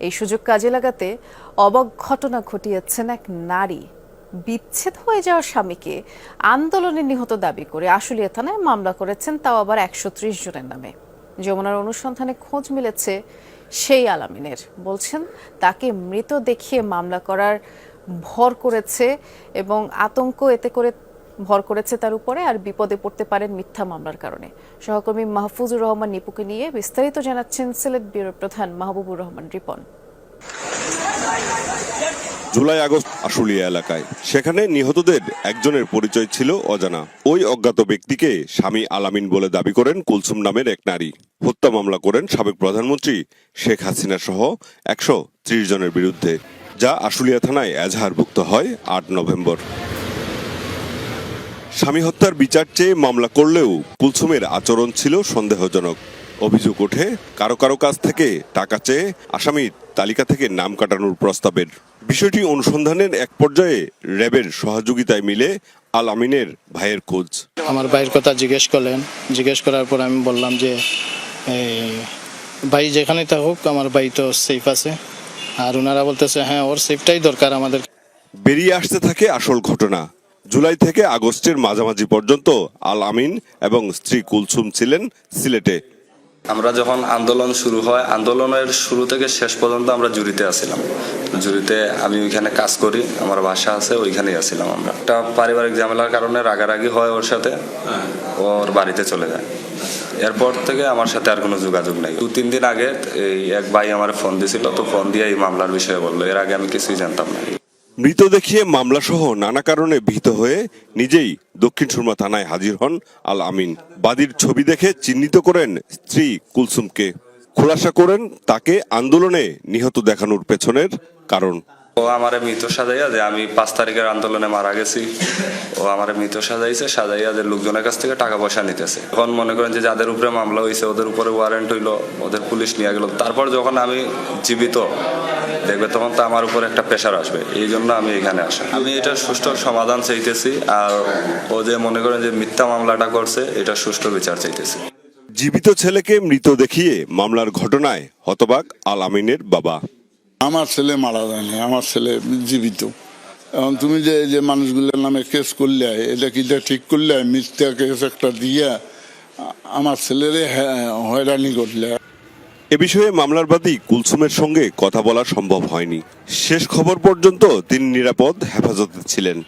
এই সুযোগ কাজে লাগাতে অবাক ঘটনা ঘটিয়েছেন এক নারী। বিচ্ছেদ হয়ে যাওয়া স্বামীকে আন্দোলনে নিহত দাবি করে আশুলিয়া থানায় মামলা করেছেন, তাও আবার একশো ত্রিশ জনের নামে। যমুনার অনুসন্ধানে খোঁজ মিলেছে সেই আলামিনের। বলছেন, তাকে মৃত দেখিয়ে মামলা করার ভর করেছে এবং আতঙ্ক এতে করে ভর করেছে তার উপরে আর বিপদে পড়তে পারেন মিথ্যা মামলার কারণে। সহকর্মী মাহফুজুর রহমান নিপুকে নিয়ে বিস্তারিত জানাচ্ছেন সিলেট ব্যুরোর প্রধান মাহবুবুর রহমান রিপন। জুলাই আগস্ট আশুলিয়া এলাকায়। সেখানে নিহতদের একজনের পরিচয় ছিল অজানা। ওই অজ্ঞাত ব্যক্তিকে স্বামী আলামিন বলে দাবি করেন কুলসুম নামের এক নারী। হত্যা মামলা করেন সাবেক প্রধানমন্ত্রী শেখ হাসিনা সহ একশো ত্রিশ জনের বিরুদ্ধে, যা আশুলিয়া থানায় এজাহারভুক্ত হয় আট নভেম্বর। স্বামী হত্যার বিচার চেয়ে মামলা করলেও কুলসুমের আচরণ ছিল সন্দেহজনক। অভিযোগ ওঠে কারও কারও কাছ থেকে টাকা চেয়ে আসামির তালিকা থেকে নাম কাটানোর প্রস্তাবের। বিষয়টি অনুসন্ধানের এক পর্যায়ে র্যাবের সহযোগিতায় মিলে আল আমিনের ভাইয়ের খোঁজ। আমার ভাইয়ের কথা জিজ্ঞেস করলেন। জিজ্ঞেস করার পর আমি বললাম যে ভাই যেখানেই থাকুক আমার ভাই তো সেফ আছে। আর ওনারা বলতেছে হ্যাঁ ওর সেফটাই দরকার আমাদের বেরিয়ে আসতে থাকে আসল ঘটনা। জুলাই থেকে আগস্টের মাঝামাঝি পর্যন্ত আল আমিন এবং স্ত্রী কুলসুম ছিলেন সিলেটে। আমরা যখন আন্দোলন শুরু হয়, আন্দোলনের শুরু থেকে শেষ পর্যন্ত আমরা জুরিতে আসছিলাম জুরিতে আমি ওইখানে কাজ করি, আমার বাসা আছে, ওইখানেই আসছিলাম আমরা। একটা পারিবারিক ঝামেলার কারণে রাগারাগি হয় ওর সাথে। ওর বাড়িতে চলে যায়। এরপর থেকে আমার সাথে আর কোনো যোগাযোগ নেই। দু, তিন দিন আগে এই এক ভাই আমার ফোন দিয়েছিল তো ফোন দিয়ে এই মামলার বিষয়ে বলল। এর আগে আমি কিছুই জানতাম না। মৃত দেখিয়ে মামলা সহ নানা কারণে ভীত হয়ে নিজেই দক্ষিণ সুরমা থানায় হাজির হন আল আমিন। বাদীর ছবি দেখে চিহ্নিত করেন স্ত্রী কুলসুমকে। খোলাসা করেন তাকে আন্দোলনে নিহত দেখানোর পেছনের কারণ। ও আমার মৃত সাজাইয়া যে আমি পাঁচ তারিখের আন্দোলনে মারা গেছি। ও আমার মৃত সাজাইছে, সাজাইয়া যে লোকজনের কাছ থেকে টাকা পয়সা নিতেছে। এখন মনে করেন যে যাদের উপরে মামলা হয়েছে ওদের উপরে ওয়ারেন্ট হইল, ওদের পুলিশ নিয়ে গেল। তারপর যখন আমি জীবিত দেখবে তখন তো আমার উপর একটা প্রেশার আসবে। এই জন্য আমি এখানে আসা। আমি এটা সুষ্ঠু সমাধান চাইতেছি আর ও যে মনে করেন যে মিথ্যা মামলাটা করছে এটা সুষ্ঠু বিচার চাইতেছি। জীবিত ছেলেকে মৃত দেখিয়ে মামলার ঘটনায় হতবাক আল আমিনের বাবা। আমার ছেলে মারা যায়নি আমার ছেলে জীবিত। এখন তুমি যে এই যে মানুষগুলোর নামে কেস করলে এটা কি ঠিক করলে? মিথ্যা কেস একটা দিয়া আমার ছেলেরে হ্যাঁ- হয়রানি করলে। এ বিষয়ে মামলার বাদী কুলসুমের সঙ্গে কথা বলা সম্ভব হয়নি। শেষ খবর পর্যন্ত তিনি নিরাপদ, হেফাজতে ছিলেন।